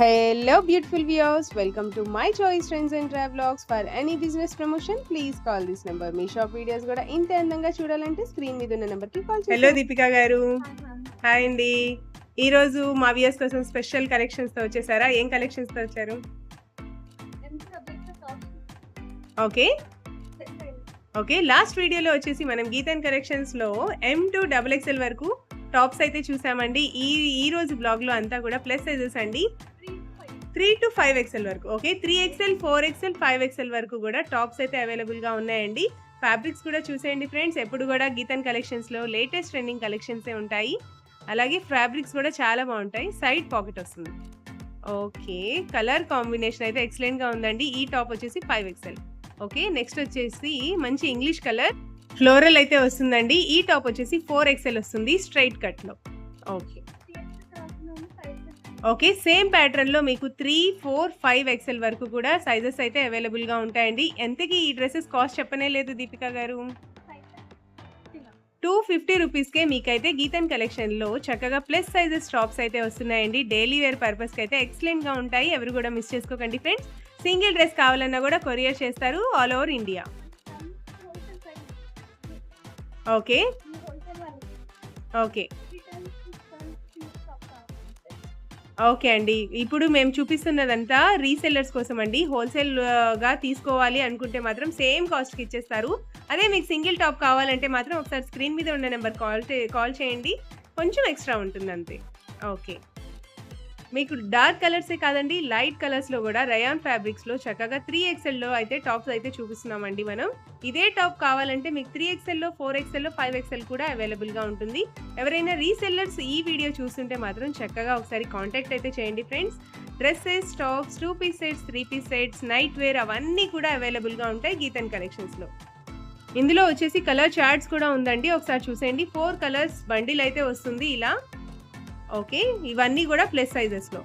Hello, beautiful viewers. Welcome to my choice trends and travelogs. For any business promotion, please call this number. మీ shop videos కూడా ఇంత అందంగా చూడాలంటే screen మీద ఉన్న నెంబర్కి కాల్ హలో దీపిక గారు. హాయ్ అండి. ఈ రోజు మా వియర్స్ కోసం స్పెషల్ కలెక్షన్స్తో వచ్చేసారా? ఏం కలెక్షన్స్తో వచ్చారు? ఓకే ఓకే లాస్ట్ వీడియోలో వచ్చేసి మనం గీతన్ కలెక్షన్స్లో ఎం టు డబుల్ ఎక్స్ఎల్ వరకు టాప్స్ అయితే చూసామండి. ఈ ఈ రోజు బ్లాగ్లో అంతా కూడా ప్లస్ సైజెస్ అండి. త్రీ టు ఫైవ్ ఎక్స్ఎల్ వరకు okay? Three XL four XL five XL వరకు కూడా టాప్స్ అయితే అవైలబుల్గా ఉన్నాయండి. ఫ్యాబ్రిక్స్ కూడా చూసేయండి ఫ్రెండ్స్. ఎప్పుడు కూడా గీతన్ కలెక్షన్స్లో లేటెస్ట్ ట్రెండింగ్ కలెక్షన్సే ఉంటాయి. అలాగే ఫ్యాబ్రిక్స్ కూడా చాలా బాగుంటాయి. సైడ్ పాకెట్ వస్తుంది. ఓకే. కలర్ కాంబినేషన్ అయితే ఎక్సలెంట్గా ఉందండి. ఈ టాప్ వచ్చేసి ఫైవ్ ఎక్స్ఎల్ ఓకే? నెక్స్ట్ వచ్చేసి మంచి ఇంగ్లీష్ కలర్ ఫ్లోరల్ అయితే వస్తుందండి. ఈ టాప్ వచ్చేసి ఫోర్ ఎక్స్ఎల్ వస్తుంది స్ట్రైట్ కట్లో. ఓకే. ఓకే సేమ్ ప్యాటర్న్లో మీకు త్రీ ఫోర్ ఫైవ్ ఎక్స్ఎల్ వరకు కూడా సైజెస్ అయితే అవైలబుల్గా ఉంటాయండి. ఎంతకి ఈ డ్రెస్సెస్ కాస్ట్ చెప్పనే లేదు దీపిక గారు? టూ ఫిఫ్టీ రూపీస్కే మీకైతే గీతన్ కలెక్షన్లో చక్కగా ప్లస్ సైజెస్ టాప్స్ అయితే వస్తున్నాయండి. డైలీ వేర్ పర్పస్కి అయితే ఎక్సలెంట్గా ఉంటాయి. ఎవరు కూడా మిస్ చేసుకోకండి ఫ్రెండ్స్ సింగిల్ డ్రెస్ కావాలన్నా కూడా కొరియర్ చేస్తారు all over India okay okay okay అండి. ఇప్పుడు మేము చూపిస్తున్నదంతా రీసెల్లర్స్ కోసం అండి హోల్సేల్గా తీసుకోవాలి అనుకుంటే మాత్రం సేమ్ కాస్ట్కి ఇచ్చేస్తారు. అదే మీకు సింగిల్ టాప్ కావాలంటే మాత్రం ఒకసారి స్క్రీన్ మీద ఉన్న నెంబర్ కాల్ కాల్ చేయండి. కొంచెం ఎక్స్ట్రా ఉంటుంది అంతే ఓకే. మీకు డార్క్ కలర్సే కాదండి లైట్ కలర్స్లో కూడా రయాన్ ఫ్యాబ్రిక్స్లో చక్కగా త్రీ ఎక్స్ఎల్లో అయితే టాప్స్ అయితే చూపిస్తున్నామండి మనం. ఇదే టాప్ కావాలంటే మీకు త్రీ ఎక్సెల్లో ఫోర్ ఎక్స్ఎల్లో ఫైవ్ ఎక్స్ఎల్ కూడా అవైలబుల్గా ఉంటుంది. ఎవరైనా రీసెల్లర్స్ ఈ వీడియో చూస్తుంటే మాత్రం చక్కగా ఒకసారి కాంటాక్ట్ అయితే చేయండి friends dresses tops two piece sets three piece sets night wear అవన్నీ కూడా అవైలబుల్గా ఉంటాయి గీతన్ కలెక్షన్స్లో ఇందులో వచ్చేసి కలర్ చార్ట్స్ కూడా ఉందండి. ఒకసారి చూసేయండి. ఫోర్ కలర్స్ బండిల్ అయితే వస్తుంది ఇలా. ఓకే? ఇవన్నీ కూడా ప్లస్ సైజెస్లో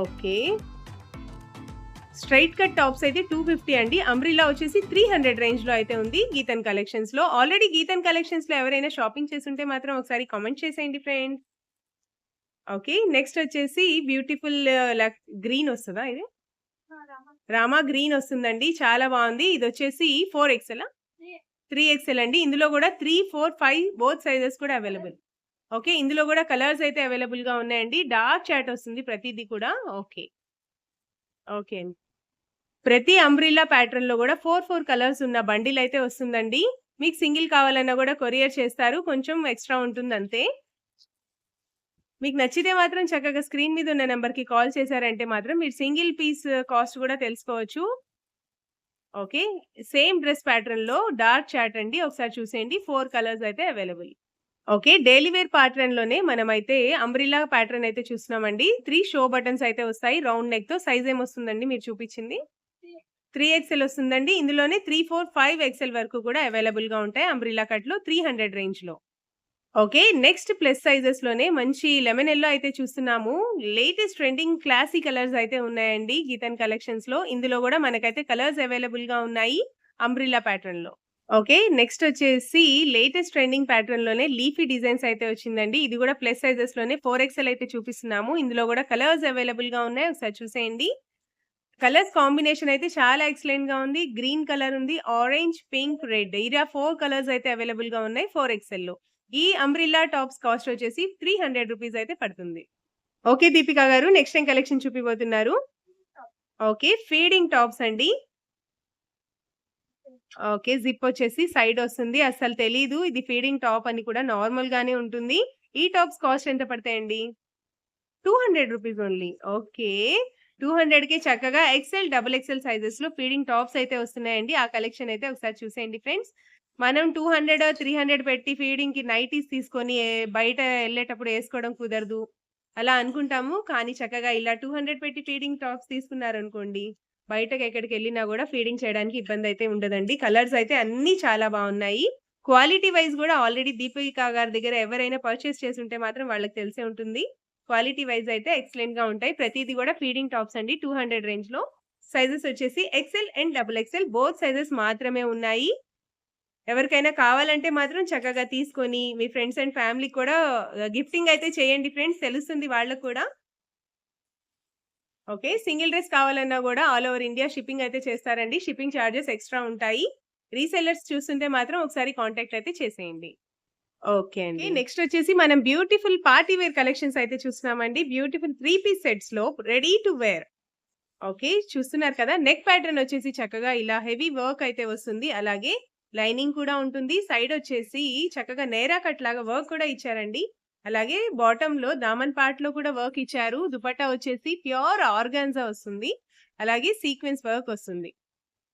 ఓకే. స్ట్రైట్ కట్ టాప్స్ అయితే టూ ఫిఫ్టీ అండి. అంబ్రిలా వచ్చేసి త్రీ హండ్రెడ్ రేంజ్లో అయితే ఉంది. గీతన్ కలెక్షన్స్లో ఆల్రెడీ గీతన్ కలెక్షన్స్లో ఎవరైనా షాపింగ్ చేస్తుంటే మాత్రం ఒకసారి కామెంట్ చేసేయండి ఫ్రెండ్ ఓకే. నెక్స్ట్ వచ్చేసి బ్యూటిఫుల్ గ్రీన్ వస్తుందా ఇది? రామా? గ్రీన్ వస్తుందండి. చాలా బాగుంది. ఇది వచ్చేసి ఫోర్ ఎక్స్ఎల్ త్రీ ఎక్స్ఎల్ అండి. ఇందులో కూడా three four five both sizes కూడా అవైలబుల్. ఓకే. ఇందులో కూడా కలర్స్ అయితే అవైలబుల్గా ఉన్నాయండి. డార్క్ చాట్ వస్తుంది ప్రతిదీ కూడా. ఓకే. ఓకే అండి. ప్రతి అంబ్రిల్లా ప్యాటర్న్లో కూడా ఫోర్ ఫోర్ కలర్స్ ఉన్న బండిల్ అయితే వస్తుందండి. మీకు సింగిల్ కావాలన్నా కూడా కొరియర్ చేస్తారు. కొంచెం ఎక్స్ట్రా ఉంటుంది అంతే మీకు నచ్చితే మాత్రం చక్కగా స్క్రీన్ మీద ఉన్న నెంబర్కి కాల్ చేశారంటే మాత్రం మీరు సింగిల్ పీస్ కాస్ట్ కూడా తెలుసుకోవచ్చు. ఓకే? సేమ్ డ్రెస్ ప్యాటర్న్లో డార్క్ చాట్ అండి. ఒకసారి చూసేయండి. ఫోర్ కలర్స్ అయితే అవైలబుల్. ఓకే? డైలీ వేర్ ప్యాటర్న్లోనే మనం అయితే అంబ్రిల్లా ప్యాటర్న్ అయితే చూస్తున్నామండి. త్రీ షో బటన్స్ అయితే వస్తాయి. రౌండ్ నెక్తో సైజ్ ఏమొస్తుందండి మీరు చూపించింది? త్రీ ఎక్స్ఎల్ వస్తుందండి. ఇందులోనే త్రీ ఫోర్ ఫైవ్ ఎక్స్ఎల్ వరకు కూడా అవైలబుల్గా ఉంటాయి అంబ్రిల్లా కట్లో త్రీ హండ్రెడ్ రేంజ్లో ఓకే నెక్స్ట్ ప్లస్ సైజెస్లోనే మంచి లెమన్ ఎల్లో అయితే చూస్తున్నాము. లేటెస్ట్ ట్రెండింగ్ క్లాసీ కలర్స్ అయితే ఉన్నాయండి గీతన్ కలెక్షన్స్లో ఇందులో కూడా మనకైతే కలర్స్ అవైలబుల్గా ఉన్నాయి అంబ్రిల్లా ప్యాటర్న్లో ఓకే నెక్స్ట్ వచ్చేసి లేటెస్ట్ ట్రెండింగ్ ప్యాటర్న్లోనే లీఫీ డిజైన్స్ అయితే వచ్చిందండి. ఇది కూడా ప్లస్ సైజెస్లోనే ఫోర్ ఎక్స్ఎల్ అయితే చూపిస్తున్నాము. ఇందులో కూడా కలర్స్ అవైలబుల్గా ఉన్నాయి. ఒకసారి చూసేయండి. కలర్స్ కాంబినేషన్ అయితే చాలా ఎక్సలెంట్గా ఉంది. గ్రీన్ కలర్ ఉంది ఆరెంజ్ పింక్ రెడ్. ఇలా ఫోర్ కలర్స్ అయితే అవైలబుల్గా ఉన్నాయి ఫోర్ ఎక్స్ఎల్లో ఈ అంబ్రిల్లా టాప్స్ కాస్ట్ వచ్చేసి త్రీ హండ్రెడ్ రూపీస్ అయితే పడుతుంది. Okay Deepika garu next time collection చూపిపోతున్నారు okay feeding tops అండి. ఓకే జిప్ వచ్చేసి సైడ్ వస్తుంది. అసలు తెలీదు ఇది ఫీడింగ్ టాప్ అని కూడా నార్మల్ గానే ఉంటుంది. ఈ టాప్స్ కాస్ట్ ఎంత పడతాయండి? Two hundred rupees only okay two హండ్రెడ్కి చక్కగా ఎక్సెల్ డబుల్ ఎక్సెల్ సైజెస్లో ఫీడింగ్ టాప్స్ అయితే వస్తున్నాయండి. ఆ కలెక్షన్ అయితే ఒకసారి చూసేయండి ఫ్రెండ్స్ మనం టూ హండ్రెడ్ త్రీ హండ్రెడ్ పెట్టి ఫీడింగ్కి నైటీస్ తీసుకొని బయట వెళ్ళేటప్పుడు వేసుకోవడం కుదరదు. అలా అనుకుంటాము. కానీ చక్కగా ఇలా టూ హండ్రెడ్ పెట్టి ఫీడింగ్ టాప్స్ తీసుకున్నారు అనుకోండి బయటకు ఎక్కడికి వెళ్ళినా కూడా ఫీడింగ్ చేయడానికి ఇబ్బంది అయితే ఉండదండి. కలర్స్ అయితే అన్ని చాలా బాగున్నాయి. క్వాలిటీ వైజ్ కూడా ఆల్రెడీ దీపికా గారి దగ్గర ఎవరైనా పర్చేస్ చేసి ఉంటే మాత్రం వాళ్ళకి తెలిసే ఉంటుంది. క్వాలిటీ వైజ్ అయితే ఎక్సలెంట్గా ఉంటాయి. ప్రతిదీ కూడా ఫీడింగ్ టాప్స్ అండి టూ హండ్రెడ్ రేంజ్లో సైజెస్ వచ్చేసి XL and double XL both sizes మాత్రమే ఉన్నాయి. ఎవరికైనా కావాలంటే మాత్రం చక్కగా తీసుకొని మీ ఫ్రెండ్స్ అండ్ ఫ్యామిలీకి కూడా గిఫ్టింగ్ అయితే చేయండి ఫ్రెండ్స్ తెలుస్తుంది వాళ్ళకి కూడా. ఓకే. సింగిల్ డ్రెస్ కావాలన్నా గూడా ఆల్ ఓవర్ ఇండియా షిప్పింగ్ అయితే చేస్తారండి. షిప్పింగ్ చార్జెస్ ఎక్స్‌ట్రా ఉంటాయి. రీసెల్లర్స్ చూస్తుంటే మాత్రం ఒకసారి కాంటాక్ట్ అయితే చేసేయండి. ఓకే అండి. నెక్స్ట్ వచ్చేసి మనం బ్యూటిఫుల్ పార్టీ వేర్ కలెక్షన్స్ అయితే చూస్తున్నామండి. బ్యూటిఫుల్ 3 పీస్ సెట్స్‌లో రెడీ టు వేర్. ఓకే. చూస్తున్నారు కదా! నెక్ ప్యాటర్న్ వచ్చేసి చక్కగా ఇలా హెవీ వర్క్ అయితే వస్తుంది. అలాగే లైనింగ్ కూడా ఉంటుంది. సైడ్ వచ్చేసి చక్కగా నేరా కట్ లాగా వర్క్ కూడా ఇచ్చారండి. అలాగే బాటమ్‌లో దామన్ పార్ట్‌లో కూడా వర్క్ ఇచ్చారు. దుపట్టా వచ్చేసి ప్యూర్ ఆర్గాన్జా వస్తుంది. అలాగే సీక్వెన్స్ వర్క్ వస్తుంది.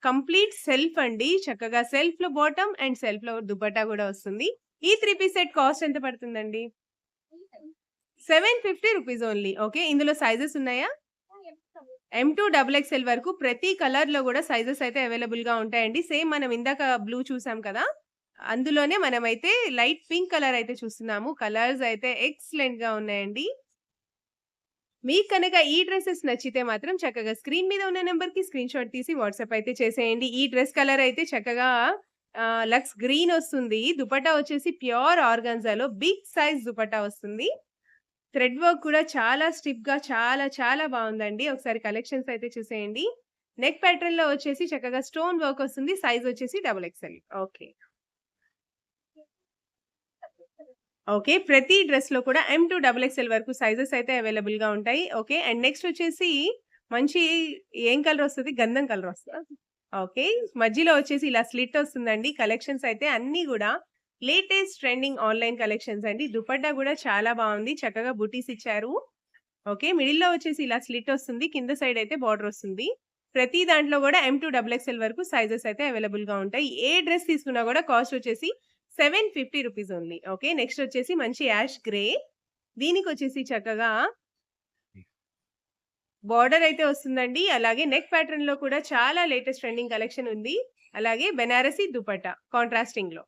కంప్లీట్ సెల్ఫ్ అండి. చక్కగా సెల్ఫ్‌లో బాటమ్ అండ్ సెల్ఫ్‌లో దుపట్టా కూడా వస్తుంది. ఈ 3 పీస్ సెట్ కాస్ట్ ఎంత పడుతుందండి? 750 రూపీస్ ఓన్లీ. ఓకే. ఇందులో సైజెస్ ఉన్నాయా? ఎం టూ డబుల్ ఎక్స్‌ఎల్ వరకు ప్రతి కలర్‌లో కూడా సైజెస్ అయితే అవైలబుల్‌గా ఉంటాయండి. సేమ్ మనం ఇందాక బ్లూ చూసాం కదా! అందులోనే మనమైతే లైట్ పింక్ కలర్ అయితే చూస్తున్నాము. కలర్స్ అయితే ఎక్సలెంట్‌గా ఉన్నాయండి. మీకు కనుక ఈ డ్రెస్సెస్ నచ్చితే మాత్రం చక్కగా స్క్రీన్ మీద ఉన్న నంబర్‌కి స్క్రీన్‌షాట్ తీసి వాట్సాప్ అయితే చేసేయండి. ఈ డ్రెస్ కలర్ అయితే చక్కగా లక్స్ గ్రీన్ వస్తుంది. దుపట్టా వచ్చేసి ప్యూర్ ఆర్గాన్జాలో బిగ్ సైజ్ దుపట్టా వస్తుంది. థ్రెడ్ వర్క్ కూడా చాలా స్టిప్గా చాలా చాలా బాగుందండి ఒకసారి కలెక్షన్స్ అయితే చూసేయండి. నెక్ ప్యాటర్న్‌లో వచ్చేసి చక్కగా స్టోన్ వర్క్ వస్తుంది. సైజ్ వచ్చేసి డబుల్ ఎక్స్‌ఎల్. ఓకే. ఓకే. ప్రతి డ్రెస్‌లో కూడా ఎం టు డబుల్ ఎక్స్‌ఎల్ వరకు సైజెస్ అయితే అవైలబుల్‌గా ఉంటాయి. ఓకే. అండ్ నెక్స్ట్ వచ్చేసి మంచి ఏం కలర్ వస్తుంది గంధం కలర్ వస్తుంది ఓకే. మధ్యలో వచ్చేసి ఇలా స్లిట్ వస్తుందండి. కలెక్షన్స్ అయితే అన్నీ కూడా లేటెస్ట్ ట్రెండింగ్ ఆన్‌లైన్ కలెక్షన్స్ అండి. దుపట్టా కూడా చాలా బాగుంది చక్కగా బుటీస్ ఇచ్చారు. ఓకే. మిడిల్‌లో వచ్చేసి ఇలా స్లిట్ వస్తుంది. కింద సైడ్ అయితే బార్డర్ వస్తుంది. ప్రతి దాంట్లో కూడా ఎం టు డబుల్ ఎక్స్‌ఎల్ వరకు సైజెస్ అయితే అవైలబుల్‌గా ఉంటాయి. ఏ డ్రెస్ తీసుకున్నా కూడా కాస్ట్ వచ్చేసి 750 రూపీస్ ఓన్లీ. ఓకే. నెక్స్ట్ వచ్చేసి మంచి యాష్ గ్రే. దీనికి వచ్చేసి చక్కగా బార్డర్ అయితే వస్తుందండి. అలాగే నెక్ ప్యాటర్న్‌లో కూడా చాలా లేటెస్ట్ ట్రెండింగ్ కలెక్షన్ ఉంది. అలాగే బెనారసి దుపట్టా కాంట్రాస్టింగ్‌లో.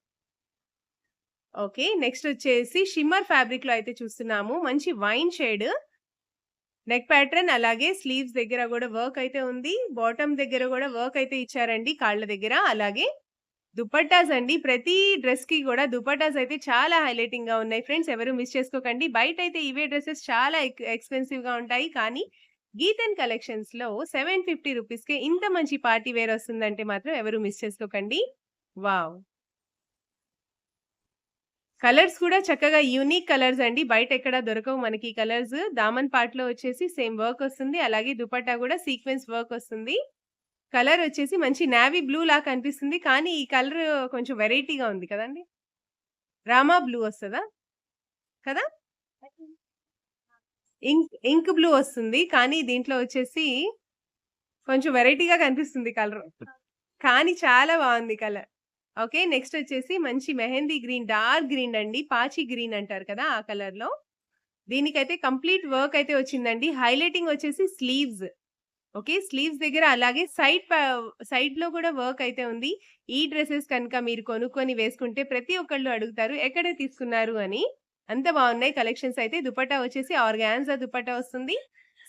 ఓకే. నెక్స్ట్ వచ్చేసి షిమ్మర్ ఫ్యాబ్రిక్‌లో అయితే చూస్తున్నాము. మంచి వైన్ షేడ్. నెక్ ప్యాటర్న్ అలాగే స్లీవ్స్ దగ్గర కూడా వర్క్ అయితే ఉంది. బాటమ్ దగ్గర కూడా వర్క్ అయితే ఇచ్చారండి కాళ్ళ దగ్గర. అలాగే దుపట్టాస్ అండి. ప్రతి డ్రెస్‌కి కూడా దుపట్టాస్ అయితే చాలా హైలైటింగ్‌గా ఉన్నాయి ఫ్రెండ్స్. ఎవరు మిస్ చేసుకోకండి. బయట అయితే ఇవే డ్రెస్సెస్ చాలా ఎక్స్పెన్సివ్ ఎక్స్‌పెన్సివ్‌గా ఉంటాయి. కానీ గీతన్ కలెక్షన్స్‌లో 750 రూపీస్‌కే ఇంత మంచి పార్టీ వేర్ వస్తుందంటే మాత్రం ఎవరు మిస్ చేసుకోకండి. వావ్! కలర్స్ కూడా చక్కగా యూనిక్ కలర్స్ అండి. బయట ఎక్కడ దొరకవు మనకి ఈ కలర్స్. దామన్ పార్ట్‌లో వచ్చేసి సేమ్ వర్క్ వస్తుంది. అలాగే దుపట్టా కూడా సీక్వెన్స్ వర్క్ వస్తుంది. కలర్ వచ్చేసి మంచి నావీ బ్లూ లాగా కనిపిస్తుంది. కానీ ఈ కలర్ కొంచెం వెరైటీగా ఉంది కదండి రామా బ్లూ వస్తుందా కదా? ఇంక్ ఇంక్ బ్లూ వస్తుంది. కానీ దీంట్లో వచ్చేసి కొంచెం వెరైటీగా కనిపిస్తుంది కలర్. కానీ చాలా బాగుంది కలర్. ఓకే. నెక్స్ట్ వచ్చేసి మంచి మెహందీ గ్రీన్, డార్క్ గ్రీన్ అండి. పాచి గ్రీన్ అంటారు కదా! ఆ కలర్‌లో. దీనికైతే కంప్లీట్ వర్క్ అయితే వచ్చిందండి. హైలైటింగ్ వచ్చేసి స్లీవ్స్. ఓకే. స్లీవ్స్ దగ్గర అలాగే సైడ్ సైడ్‌లో కూడా వర్క్ అయితే ఉంది. ఈ డ్రెస్సెస్ కనుక మీరు కొనుక్కొని వేసుకుంటే ప్రతి ఒక్కళ్ళు అడుగుతారు ఎక్కడ తీసుకున్నారు అని. అంత బాగున్నాయి కలెక్షన్స్ అయితే. దుపట్టా వచ్చేసి ఆర్గాన్జా దుపట్టా వస్తుంది.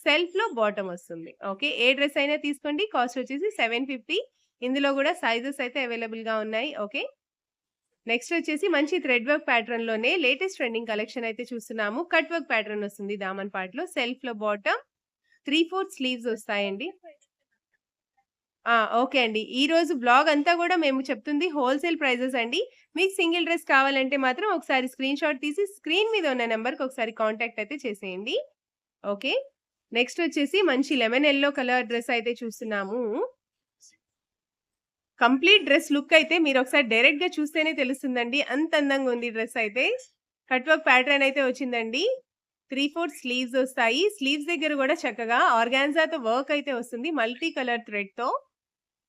సెల్ఫ్‌లో బాటమ్ వస్తుంది. ఓకే. ఏ డ్రెస్ అయినా తీసుకోండి. కాస్ట్ వచ్చేసి 750 ఇందులో కూడా సైజెస్ అయితే అవైలబుల్‌గా ఉన్నాయి. ఓకే. నెక్స్ట్ వచ్చేసి మంచి థ్రెడ్ వర్క్ ప్యాటర్న్‌లోనే లేటెస్ట్ ట్రెండింగ్ కలెక్షన్ అయితే చూస్తున్నాము. కట్ వర్క్ ప్యాటర్న్ వస్తుంది దామన్ పార్ట్‌లో. సెల్ఫ్‌లో బాటమ్ 3/4 స్లీవ్స్ వస్తాయండి. ఓకే అండి. ఈరోజు బ్లాగ్ అంతా కూడా మేము చెప్తుంది హోల్‌సేల్ ప్రైజెస్ అండి. మీకు సింగిల్ డ్రెస్ కావాలంటే మాత్రం ఒకసారి స్క్రీన్‌షాట్ తీసి స్క్రీన్ మీద ఉన్న నెంబర్కి ఒకసారి కాంటాక్ట్ అయితే చేసేయండి. ఓకే. నెక్స్ట్ వచ్చేసి మంచి లెమన్ ఎల్లో కలర్ డ్రెస్ అయితే చూస్తున్నాము. కంప్లీట్ డ్రెస్ లుక్ అయితే మీరు ఒకసారి డైరెక్ట్ డైరెక్ట్‌గా చూస్తేనే తెలుస్తుందండి. అంత అందంగా ఉంది డ్రెస్ అయితే. కట్ వర్క్ ప్యాటర్న్ అయితే వచ్చిందండి. 3/4 స్లీవ్స్ వస్తాయి. స్లీవ్స్ దగ్గర కూడా చక్కగా ఆర్గాన్జాతో వర్క్ అయితే వస్తుంది. మల్టీ కలర్ థ్రెడ్‌తో.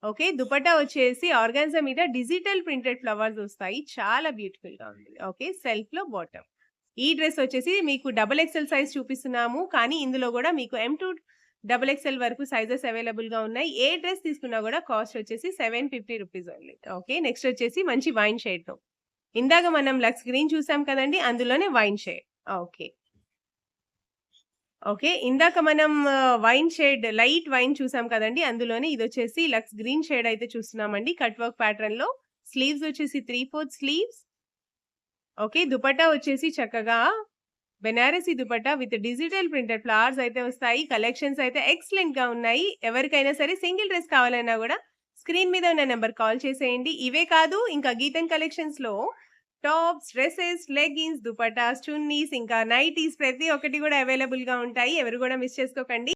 ఓకే. దుపట్టా వచ్చేసి ఆర్గాన్జా మీద డిజిటల్ ప్రింటెడ్ ఫ్లవర్స్ వస్తాయి. చాలా బ్యూటిఫుల్‌గా ఉంది. ఓకే. సెల్ఫ్‌లో బాటమ్. ఈ డ్రెస్ వచ్చేసి మీకు డబుల్ ఎక్సెల్ సైజ్ చూపిస్తున్నాము. కానీ ఇందులో కూడా మీకు ఎం టు డబుల్ ఎక్స్‌ఎల్ వరకు సైజెస్ అవైలబుల్‌గా ఉన్నాయి. ఏ డ్రెస్ తీసుకున్నా కూడా కాస్ట్ వచ్చేసి 750 రూపీస్ ఓన్లీ. ఓకే. నెక్స్ట్ వచ్చేసి మంచి వైన్ షేడ్‌లో. ఇందాక మనం లక్స్ గ్రీన్ చూసాం కదండి అందులోనే వైన్ షేడ్. ఓకే. ఓకే. ఇందాక మనం వైన్ షేడ్ లైట్ వైన్ చూసాం కదండీ! అందులోనే ఇది వచ్చేసి లక్స్ గ్రీన్ షేడ్ అయితే చూస్తున్నామండి. కట్ వర్క్ ప్యాటర్న్‌లో స్లీవ్స్ వచ్చేసి 3/4 స్లీవ్స్. ఓకే. దుపట్టా వచ్చేసి చక్కగా Banarasi dupatta with digital printed flowers అయితే వస్తాయి. కలెక్షన్స్ అయితే ఎక్సలెంట్‌గా ఉన్నాయి. ఎవరికైనా సరే సింగిల్ డ్రెస్ కావాలన్నా కూడా స్క్రీన్ మీద ఉన్న నెంబర్ కాల్ చేసేయండి. ఇవే కాదు ఇంకా గీతన్ కలెక్షన్స్‌లో tops, dresses leggings, dupattas chunnis ఇంకా నైటీస్ ప్రతి ఒక్కటి కూడా అవైలబుల్గా ఉంటాయి. ఎవరు కూడా మిస్ చేసుకోకండి.